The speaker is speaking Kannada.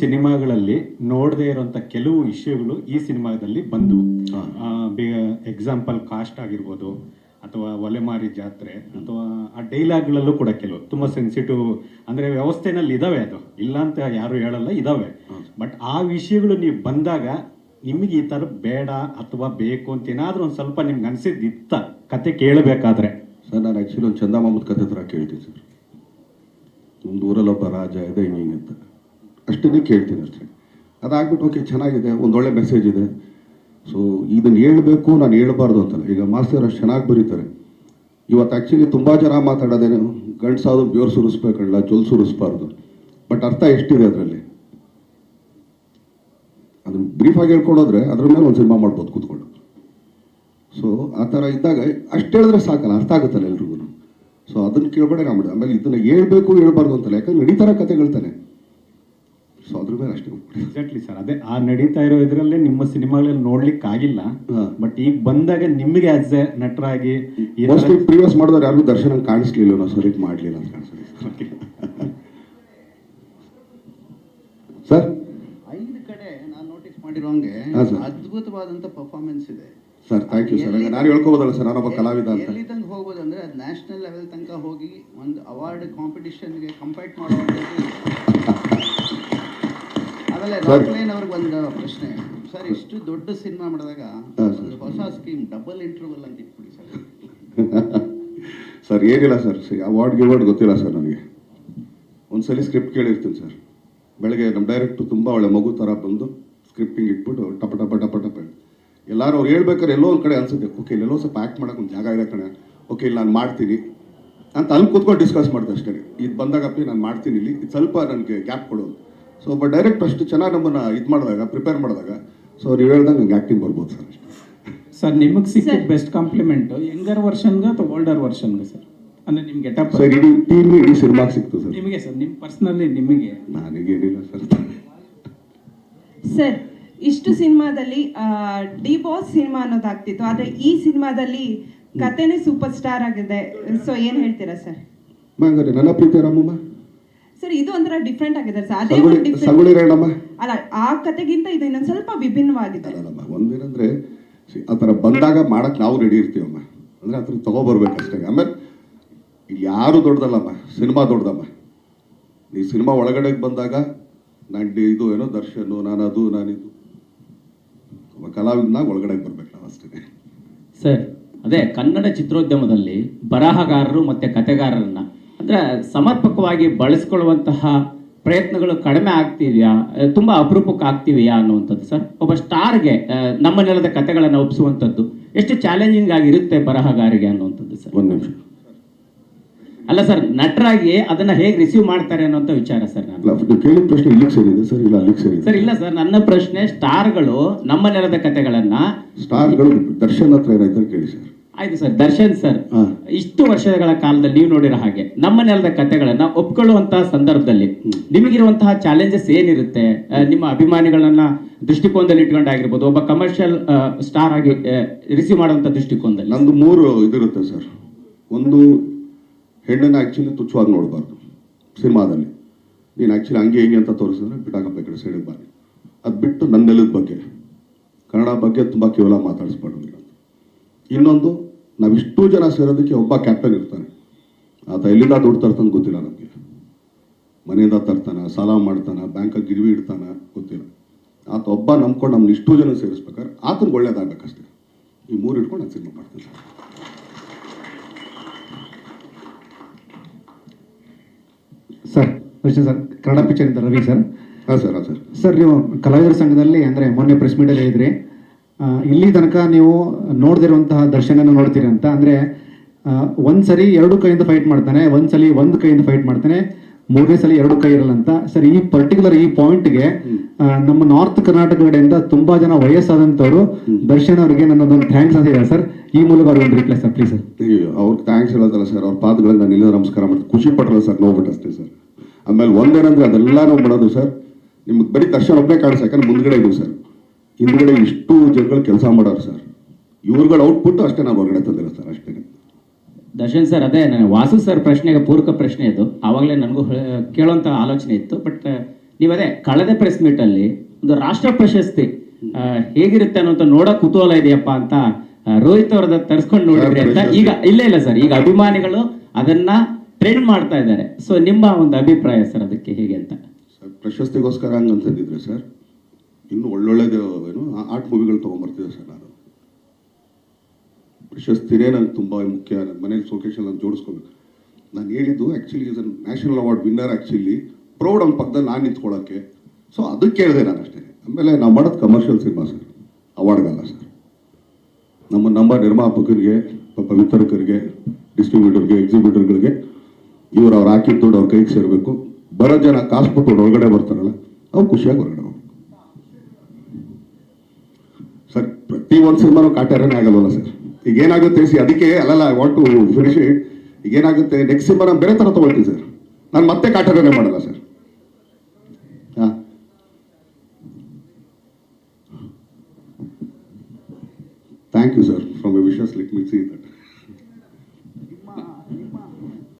ಸಿನಿಮಾಗಳಲ್ಲಿ ನೋಡದೇ ಇರುವಂತ ಕೆಲವು ವಿಷಯಗಳು ಈ ಸಿನಿಮಾದಲ್ಲಿ ಬಂದು ಎಕ್ಸಾಂಪಲ್ ಕಾಸ್ಟ್ ಆಗಿರ್ಬೋದು ಅಥವಾ ಒಲೆಮಾರಿ ಜಾತ್ರೆ ಅಥವಾ ಆ ಡೈಲಾಗ್ಗಳಲ್ಲೂ ಕೂಡ ಕೆಲವು. ತುಂಬಾ ಸೆನ್ಸಿಟಿವ್ ಅಂದ್ರೆ ವ್ಯವಸ್ಥೆನಲ್ಲಿ ಇದಾವೆ ಅದು. ಇಲ್ಲ ಅಂತ ಯಾರು ಹೇಳಲ್ಲ ಇದಾವೆ. ಬಟ್ ಆ ವಿಷಯಗಳು ನೀವು ಬಂದಾಗ ನಿಮಗೆ ಈ ತರ ಬೇಡ ಅಥವಾ ಬೇಕು ಅಂತ ಏನಾದ್ರೂ ಒಂದು ಸ್ವಲ್ಪ ನಿಮ್ಗೆ ಅನ್ಸಿದ್ದಿತ್ತ ಕತೆ ಕೇಳಬೇಕಾದ್ರೆ. ಸರ್ ನಾನು ಆ್ಯಕ್ಚುಲಿ ಒಂದು ಚಂದಮಾಮದ ಕತೆ ಥರ ಕೇಳ್ತೀನಿ ಸರ್. ಒಂದು ಊರಲ್ಲಿ ಒಬ್ಬ ರಾಜ ಇದೆ ಹಿಂಗೆ ಅಂತ. ಅಷ್ಟನ್ನೇ ಕೇಳ್ತೀನಿ ಅಷ್ಟೇ. ಅದಾಗ್ಬಿಟ್ಟು ಓಕೆ ಚೆನ್ನಾಗಿದೆ, ಒಂದೊಳ್ಳೆ ಮೆಸೇಜ್ ಇದೆ. ಸೊ ಇದನ್ನು ಹೇಳಬೇಕು, ನಾನು ಹೇಳಬಾರ್ದು ಅಂತಲ್ಲ. ಈಗ ಮಾಸ್ತರ್ ಅಷ್ಟು ಚೆನ್ನಾಗಿ ಬರೀತಾರೆ. ಇವತ್ತು ಆ್ಯಕ್ಚುಲಿ ತುಂಬ ಜನ ಮಾತಾಡೋದೇನು ಸಾವು ಬೇರು ಸುರಿಸ್ಬೇಕಲ್ಲ, ಜೊಲ್ ಸುರಿಸ್ಬಾರ್ದು. ಬಟ್ ಅರ್ಥ ಎಷ್ಟಿದೆ ಅದರಲ್ಲಿ? ಅದನ್ನ ಬ್ರೀಫಾಗಿ ಹೇಳ್ಕೊಂಡೋದ್ರೆ ಅದ್ರ ಮೇಲೆ ಒಂದು ಸಿನಿಮಾ ಮಾಡ್ಬೋದು ಕೂತ್ಕೊಂಡು. ಸೊ ಆ ಥರ ಇದ್ದಾಗ ಅಷ್ಟು ಹೇಳಿದ್ರೆ ಸಾಕಲ್ಲ, ಅರ್ಥ ಆಗುತ್ತಲ್ಲ ಎಲ್ರಿಗೂ ಸೊ ಅದನ್ನು ಕೇಳ್ಬೇಡ ನಾವು ಆಮೇಲೆ ಇದನ್ನ ಹೇಳ್ಬೇಕು, ಹೇಳ್ಬಾರ್ದು ಅಂತಲ್ಲ. ಯಾಕಂದ್ರೆ ನಡೀತಾರ ಕತೆಗಳು ತಾನೆ. ಸೊ ಅದ್ರ ಮೇಲೆ ಅಷ್ಟೇ ಎಕ್ಸಾಕ್ಟ್ಲಿ ಸರ್ ಅದೇ ಆ ನಡೀತಾ ಇರೋ ಇದರಲ್ಲೇ ನಿಮ್ಮ ಸಿನಿಮಾಗಳಲ್ಲಿ ನೋಡ್ಲಿಕ್ಕೆ ಆಗಿಲ್ಲ ಬಟ್ ಈಗ ಬಂದಾಗ ನಿಮಗೆ ಆಸ್ ಎ ನಟರಾಗಿ ಮೋಸ್ಟ್ಲಿ ಪ್ರೀವಿಯಸ್ ಮಾಡಿದವ್ರು ಯಾರಿಗೂ ದರ್ಶನ ಕಾಣಿಸ್ಲಿಲ್ಲ ನಾವು ಸರಿ ಮಾಡಲಿಲ್ಲ ಅಂತ ಕಾಣಿಸ್ತದೆ ಸರ್ ಐದು ಕಡೆ ನಾನು ನೋಟಿಸ್ ಮಾಡಿರೋಂಗೆ. ಅದ್ಭುತವಾದಂತ ಪರ್ಫಾರ್ಮೆನ್ಸ್ ಇದೆ. ಸರ್ ಥ್ಯಾಂಕ್ ಯು ಸರ್ ನಾನು ಹೇಳ್ಕೋಬೋದಲ್ಲ ಸರ್ ನಾನೊಬ್ಬ ಕಲಾವಿದ ಅಂತ. ಎಲ್ಲಿ ತನಕ ಹೋಗ್ಬೋದು ಅಂದ್ರೆ ಅದು ನ್ಯಾಷನಲ್ ಲೆವೆಲ್ ತನಕ ಹೋಗಿ ಒಂದು ಅವಾರ್ಡ್ ಕಾಂಪಿಟಿಷನ್ಗೆ ಕಂಪೈಟ್ ಮಾಡುವಂಥದ್ದು. ರಾಕ್ಲೈನ್ ಅವ್ರಿಗೆ ಒಂದು ಪ್ರಶ್ನೆ. ಸರ್ ಇಷ್ಟು ದೊಡ್ಡ ಸಿನಿಮಾ ಮಾಡಿದಾಗ. ಒಂದು ಹೊಸ ಸ್ಕೀಮ್ ಡಬಲ್ ಇಂಟರ್ವಲ್ ಅಂತ ಇಟ್ಬಿಡಿ ಸರ್. ಸರ್ ಏನಿಲ್ಲ ಸರ್ ಅವಾರ್ಡ್ ಗಿವಾರ್ಡ್ ಗೊತ್ತಿಲ್ಲ ಸರ್ ನನಗೆ. ಒಂದ್ಸಲಿ ಸ್ಕ್ರಿಪ್ಟ್ ಕೇಳಿರ್ತೀನಿ ಸರ್. ಬೆಳಗ್ಗೆ ನಮ್ಮ ಡೈರೆಕ್ಟ್ರು ತುಂಬ ಒಳ್ಳೆ ಮಗು ಥರ ಬಂದು ಸ್ಕ್ರಿಪ್ಟಿಂಗ್ ಇಟ್ಬಿಟ್ಟು ಟಪ ಟಪ ಟಪ ಟಪ ಎಲ್ಲರೂ ಅವ್ರು ಹೇಳ್ಬೇಕಾದ್ರೆ ಎಲ್ಲೋ ಒಂದು ಕಡೆ ಅನ್ಸುತ್ತೆ ಓಕೆ ಇಲ್ಲೆಲ್ಲೋ ಸ್ವಲ್ಪ ಆ್ಯಕ್ಟ್ ಮಾಡೋಕೆ ಒಂದು ಜಾಗ ಇದೆ ಕಣೆ. ಓಕೆ ಇಲ್ಲಿ ನಾನು ಮಾಡ್ತೀನಿ. ಅಂತ ಅಲ್ಲಿ ಕೂತ್ಕೊಂಡು ಡಿಸ್ಕಸ್ ಮಾಡಿದೆ ಅಷ್ಟೇ. ಇದು ಬಂದಾಗಪ್ಪಿ ನಾನು ಮಾಡ್ತೀನಿ ಇಲ್ಲಿ. ಇದು ಸ್ವಲ್ಪ ನನಗೆ ಗ್ಯಾಪ್ ಕೊಡೋದು ಸೊ ಒಬ್ಬ ಡೈರೆಕ್ಟ್ ಅಷ್ಟು ಚೆನ್ನಾಗಿ ನಮ್ಮನ್ನು ಇದು ಮಾಡಿದಾಗ ಪ್ರಿಪೇರ್ ಮಾಡಿದಾಗ ಸೊ ನೀವು ಹೇಳ್ದಂಗೆ ನಂಗೆ ಆ್ಯಕ್ಟಿಂಗ್ ಬರ್ಬೋದು ಸರ್ ಸರ್ ನಿಮಗೆ ಸಿಕ್ಕಿದ ಬೆಸ್ಟ್ ಕಾಂಪ್ಲಿಮೆಂಟ್ ಯಂಗರ್ ವರ್ಷನ್ಗೆ ಅಥವಾ ಓಲ್ಡರ್ ವರ್ಷನ್ಗೆ ಸರ್? ಅಂದ್ರೆ ನಿಮ್ ಗೆಟಪ್ ಸರ್ ಇಡೀ ಟೀಮ್ ಇಡೀ ಸಿನಿಮಾಗೆ ಸಿಕ್ತು ಸರ್. ನಿಮಗೆ ಸರ್ ನಿಮ್ಮ ಪರ್ಸ್ನಲಿ ನಿಮಗೆ ನನಗೇನಿಲ್ಲ ಸರ್. ಸರ್ ಇಷ್ಟು ಸಿನಿಮಾದಲ್ಲಿ ಡಿ ಬಾಸ್ ಸಿನಿಮಾ ಅನ್ನೋದಾಗ್ತಿತ್ತು ಆದರೆ ಈ ಸಿನಿಮಾದಲ್ಲಿ ಕತೆನೇ ಸೂಪರ್ ಸ್ಟಾರ್ ಆಗಿದೆ. ಸೊ ಏನು ಹೇಳ್ತೀರಾ ಸರ್? ನನ್ನ ಪ್ರೀತಿ ರಾಮಮ್ಮ? ಸರ್ ಇದು ಒಂಥರ ಡಿಫ್ರೆಂಟ್ ಆಗಿದೆ ಸರ್. ಅದೇ ಸಂಗೊಳ್ಳಿ ಒಂದು different- ಸಂಗೊಳ್ಳಿ ರೇಣಮ್ಮ ಅಲ್ಲ ಆ ಕತೆಗಿಂತ ಇದು ಇನ್ನೊಂದು ಸ್ವಲ್ಪ ವಿಭಿನ್ನವಾಗಿದೆ. ಅಲ್ಲಮ್ಮ ಒಂದೇನಂದ್ರೆ see, ಆ ಥರ ಬಂದಾಗ ಮಾಡಕ್ಕೆ ನಾವು ರೆಡಿ ಇರ್ತೀವಮ್ಮ. ಅಂದ್ರೆ ಆ ಥರ ತಗೊಬರ್ಬೇಕು ಅಷ್ಟೇ ಆಮೇಲೆ ಇಲ್ಲಿ ಯಾರು ದೊಡ್ಡದಲ್ಲಮ್ಮ? ಸಿನಿಮಾ ದೊಡ್ಡದಮ್ಮ. ಈ ಸಿನಿಮಾ ಒಳಗಡೆ ಬಂದಾಗ ನಾನು ಇದು ಏನೋ ದರ್ಶನು ನಾನು ಅದು ನಾನಿದು. ಒಬ್ಬ ಕಲಾವಿದನಾಗ ಒಳಗಡೆ ಬರ್ಬೇಕು ನಾವು ಅಷ್ಟೇ. ಸರ್ ಅದೇ ಕನ್ನಡ ಚಿತ್ರೋದ್ಯಮದಲ್ಲಿ ಬರಹಗಾರರು ಮತ್ತೆ ಕತೆಗಾರರನ್ನ ಅಂದ್ರೆ ಸಮರ್ಪಕವಾಗಿ ಬಳಸ್ಕೊಳ್ಳುವಂತಹ ಪ್ರಯತ್ನಗಳು ಕಡಿಮೆ ಆಗ್ತಿದೆಯಾ? ತುಂಬ ಅಪರೂಪಕ್ಕೆ ಆಗ್ತಿವೆಯಾ ಅನ್ನುವಂಥದ್ದು ಸರ್? ಒಬ್ಬ ಸ್ಟಾರ್ಗೆ ನಮ್ಮ ನೆಲದ ಕಥೆಗಳನ್ನು ಒಪ್ಪಿಸುವಂಥದ್ದು ಎಷ್ಟು ಚಾಲೆಂಜಿಂಗ್ ಆಗಿರುತ್ತೆ ಬರಹಗಾರಿಗೆ ಅನ್ನುವಂಥದ್ದು ಸರ್? ಒಂದು ನಿಮಿಷ. ಅಲ್ಲ ಸರ್ ನಟರಾಗಿ ಅದನ್ನ ಹೇಗೆ ರಿಸೀವ್ ಮಾಡ್ತಾರೆ ಅನ್ನೋಂಥ ವಿಚಾರ ಸರ್ ನಾನು. ಕೇಳಿದ ಪ್ರಶ್ನೆ ಇಲ್ಲಿಗೆ ಇದೆ ಸರ್ ಇಲ್ಲ ಅಲ್ಲಿಗೆ ಸೇರಿದೆ. ಸರ್ ಇಲ್ಲ ಸರ್ ನನ್ನ ಪ್ರಶ್ನೆ ಸ್ಟಾರ್ಗಳು ನಮ್ಮ ನೆಲದ ಕತೆಗಳನ್ನ ಸ್ಟಾರ್ಗಳು ದರ್ಶನ್ ಹತ್ರ ಏನಾಯ್ತಾರೆ ಕೇಳಿ ಸರ್. ಆಯ್ತು ಸರ್ ದರ್ಶನ್ ಸರ್. ಇಷ್ಟು ವರ್ಷಗಳ ಕಾಲದಲ್ಲಿ ನೀವು ನೋಡಿರೋ ಹಾಗೆ ನಮ್ಮ ನೆಲದ ಕತೆಗಳನ್ನ ಒಪ್ಕೊಳ್ಳುವಂತಹ ಸಂದರ್ಭದಲ್ಲಿ ನಿಮಗಿರುವಂತಹ ಚಾಲೆಂಜಸ್ ಏನಿರುತ್ತೆ? ನಿಮ್ಮ ಅಭಿಮಾನಿಗಳನ್ನ ದೃಷ್ಟಿಕೋನದಲ್ಲಿ ಇಟ್ಕೊಂಡಾಗಿರ್ಬೋದು ಒಬ್ಬ ಕಮರ್ಷಿಯಲ್ ಸ್ಟಾರ್ ಆಗಿ ರಿಸೀವ್ ಮಾಡುವಂತ ದೃಷ್ಟಿಕೋನದಲ್ಲಿ. ನಂದು ಮೂರು ಇದಿರುತ್ತೆ ಸರ್. ಒಂದು ಹೆಣ್ಣನ್ನು ಆ್ಯಕ್ಚುಲಿ ತುಚ್ಛವಾಗಿ ನೋಡಬಾರ್ದು ಸಿನಿಮಾದಲ್ಲಿ. ನೀನು ಆ್ಯಕ್ಚುಲಿ ಹಂಗೆ ಹಿಂಗೆ ಅಂತ ತೋರಿಸಿದ್ರೆ ಬಿಟ್ಟಾಕಪ್ಪ ಈ ಕಡೆ ಸೈಡಿಗೆ ಬಾರಿ ಅದು ಬಿಟ್ಟು ನನ್ನ ನೆಲದ ಬಗ್ಗೆ. ಕನ್ನಡ ಬಗ್ಗೆ ತುಂಬ ಕೇವಲ ಮಾತಾಡಿಸ್ಬಾರ್ದು. ಇನ್ನೊಂದು ನಾವಿಷ್ಟು ಜನ ಸೇರೋದಕ್ಕೆ ಒಬ್ಬ ಕ್ಯಾಪ್ಟನ್ ಇರ್ತಾನೆ. ಆತ ಎಲ್ಲಿಂದ ದುಡ್ಡು ತರ್ತಾನೆ ಗೊತ್ತಿಲ್ಲ ನಮಗೆ. ಮನೆಯಿಂದ ತರ್ತಾನೆ ಸಾಲ ಮಾಡ್ತಾನೆ ಬ್ಯಾಂಕಲ್ಲಿ ಗಿರಿವಿ ಇಡ್ತಾನೆ ಗೊತ್ತಿಲ್ಲ. ಆತ ಒಬ್ಬ ನಂಬ್ಕೊಂಡು ನಮ್ಮನ್ನ ಇಷ್ಟು ಜನ ಸೇರಿಸ್ಬೇಕಾದ್ರೆ ಆತನ ಒಳ್ಳೇದಾಗಬೇಕಷ್ಟೇ. ಈ ಮೂರು ಇಟ್ಕೊಂಡು ನಾನು ಸಿನಿಮಾ ಮಾಡ್ತೀನಿ. Sir sir sir. Kannada picture ಇಂದ ರವಿ ಸರ್. ಹಾಂ ಸರ್ ಹಾಂ ಸರ್. ಸರ್ ನೀವು ಕಲಾವಿದರ ಸಂಘದಲ್ಲಿ ಅಂದರೆ ಮೊನ್ನೆ ಪ್ರೆಸ್ ಮೀಟಲ್ಲಿ ಹೇಳಿದ್ರಿ ಇಲ್ಲಿ ತನಕ ನೀವು ನೋಡದಿರುವಂತಹ ದರ್ಶನನ ನೋಡ್ತೀರಿ ಅಂತ. ಅಂದರೆ ಒಂದು ಸರಿ ಎರಡು ಕೈಯಿಂದ ಫೈಟ್ ಮಾಡ್ತಾನೆ ಒಂದು ಸಲ ಒಂದು ಕೈಯಿಂದ ಫೈಟ್ ಮಾಡ್ತಾನೆ ಮೂರನೇ ಸಲ ಎರಡು ಕೈ ಇರಲ್ಲ ಅಂತ. ಸರ್ ಈ ಪರ್ಟಿಕ್ಯುಲರ್ ಈ ಪಾಯಿಂಟ್ಗೆ ನಮ್ಮ ನಾರ್ತ್ ಕರ್ನಾಟಕ ಕಡೆಯಿಂದ ತುಂಬಾ ಜನ ವಯಸ್ಸಾದಂಥವ್ರು ದರ್ಶನ್ ಅವರಿಗೆ ನನ್ನದೊಂದು ಥ್ಯಾಂಕ್ಸ್ ಅಂತ ಹೇಳಿ ಸರ್. ಈ ಮೂಲಕ ಅವ್ರಿಗೆ ಒಂದು ರಿಪ್ಲೈ ಸರ್ ಪ್ಲೀಸ್ ಸರ್. ಅವ್ರಿಗೆ ಥ್ಯಾಂಕ್ಸ್ ಹೇಳೋದಲ್ಲ ಸರ್ ಅವ್ರ ಪಾದಗಳಿಗೆ ನಾನು ಇಲ್ಲ ನಮಸ್ಕಾರ ಮಾಡ್ತೀನಿ ಖುಷಿ ಪಟ್ರಲ್ಲ ಸರ್ ನೋಡ್ಬಿಟ್ಟು ಅಷ್ಟೇ ಸರ್. ಆಮೇಲೆ ಒಂದೇನಂದ್ರೆ ಅದೆಲ್ಲ ನಾವು ಮಾಡೋದು ಸರ್ ನಿಮ್ಗೆ ಬರೀ ದರ್ಶನ ಒಬ್ಬನೇ ಕಾಣಿಸ್ ಯಾಕಂದ್ರೆ ಮುಂದ್ಗಡೆ ಇದು ಸರ್. ಹಿಂದ್ಗಡೆ ಇಷ್ಟು ಜನಗಳು ಕೆಲಸ ಮಾಡೋರು ಸರ್. ಇವ್ರುಗಳ ಔಟ್ಪುಟ್ ಅಷ್ಟೇ ನಾವು ಹೊರಗಡೆ ತಂದಿಲ್ಲ ಸರ್ ಅಷ್ಟೇ. ದರ್ಶನ್ ಸರ್ ಅದೇ ನಾನು ವಾಸು ಸರ್ ಪ್ರಶ್ನೆಗೆ ಪೂರಕ ಪ್ರಶ್ನೆ ಇದು. ಆವಾಗಲೇ ನನಗೂ ಕೇಳೋಂತ ಆಲೋಚನೆ ಇತ್ತು ಬಟ್ ನೀವದೇ ಕಳೆದ ಪ್ರೆಸ್ ಮೀಟಲ್ಲಿ ಅಲ್ಲಿ ಒಂದು ರಾಷ್ಟ್ರ ಪ್ರಶಸ್ತಿ ಹೇಗಿರುತ್ತೆ ಅನ್ನೋಂಥ ನೋಡೋ ಕುತೂಹಲ ಇದೆಯಪ್ಪ ಅಂತ ರೋಹಿತ್ ಅವ್ರದ ತರಿಸ್ಕೊಂಡು ನೋಡಿದ್ರಿ ಅಂತ. ಈಗ ಇಲ್ಲ ಇಲ್ಲ ಸರ್ ಈಗ ಅಭಿಮಾನಿಗಳು ಅದನ್ನ ಟ್ರೆಂಡ್ ಮಾಡ್ತಾ ಇದ್ದಾರೆ. ಸೊ ನಿಮ್ಮ ಒಂದು ಅಭಿಪ್ರಾಯ ಸರ್ ಅದಕ್ಕೆ ಹೇಗೆ ಅಂತ? ಪ್ರಶಸ್ತಿಗೋಸ್ಕರ ಹಂಗಂತಿದ್ರೆ ಸರ್ ಇನ್ನು ಒಳ್ಳೊಳ್ಳೆ ಏನು ಆರ್ಟ್ ಮೂವಿಗಳು ತೊಗೊಂಬರ್ತಿದ್ದೆ ಸರ್ ನಾನು. ಪ್ರಶಸ್ತಿನೇ ನನಗೆ ತುಂಬ ಮುಖ್ಯ. ನನ್ನ ಮನೇಲಿ ಶೋಕೇಶನ್ ನಾನು ಜೋಡಿಸ್ಕೋಬೇಕು. ನಾನು ಹೇಳಿದ್ದು actually is national award winner actually proud ಅವ್ನ ಪಕ್ಕದಲ್ಲಿ ನಾನು ನಿಂತ್ಕೊಳ್ಳೋಕ್ಕೆ ಸೊ ಅದಕ್ಕೆ ಕೇಳಿದೆ ನಾನು ಅಷ್ಟೇ. ಆಮೇಲೆ ನಾವು ಮಾಡೋದು ಕಮರ್ಷಿಯಲ್ ಸಿನಿಮಾ ಸರ್. ಅವಾರ್ಡ್ಗಲ್ಲ ಸರ್. ನಮ್ಮ ನಮ್ಮ ನಿರ್ಮಾಪಕರಿಗೆ ಪಾಪ ವಿತರಕರಿಗೆ ಡಿಸ್ಟ್ರಿಬ್ಯೂಟರ್ಗೆ ಎಕ್ಸಿಬ್ಯೂಟರ್ಗಳಿಗೆ ಇವರು ಅವ್ರು ಹಾಕಿದ ದುಡ್ಡು ಅವ್ರ ಕೈಗೆ ಸೇರಬೇಕು. ಬರೋ ಜನ ಕಾಸು ಕೊಟ್ಟು ಹೊರಗಡೆ ಬರ್ತಾರಲ್ಲ, ಅವ್ರು ಖುಷಿಯಾಗಿ ಹೊರಗಡೆ ಸರ್ ಪ್ರತಿ ಒಂದು ಸಿನಿಮಾನು ಕಾಟಾರೇನೆ ಆಗಲ್ವಲ್ಲ ಸರ್. ಈಗ ಏನಾಗುತ್ತೆ ಸಿ ಅದಕ್ಕೆ ಅಲ್ಲಲ್ಲ ವಾಟ್ ಟು ಫಿನಿಶ್ ಈಗ ಏನಾಗುತ್ತೆ ನೆಕ್ಸ್ಟ್ ಸಿನಿಮಾ ನಾನು ಬೇರೆ ಥರ ತೊಗೊಳ್ತೀನಿ ಸರ್. ನಾನು ಮತ್ತೆ ಕಾಟ್ಯಾರನೇ ಮಾಡಲ್ಲ ಸರ್. ಹಾಂ. Thank you sir from wishes let me see that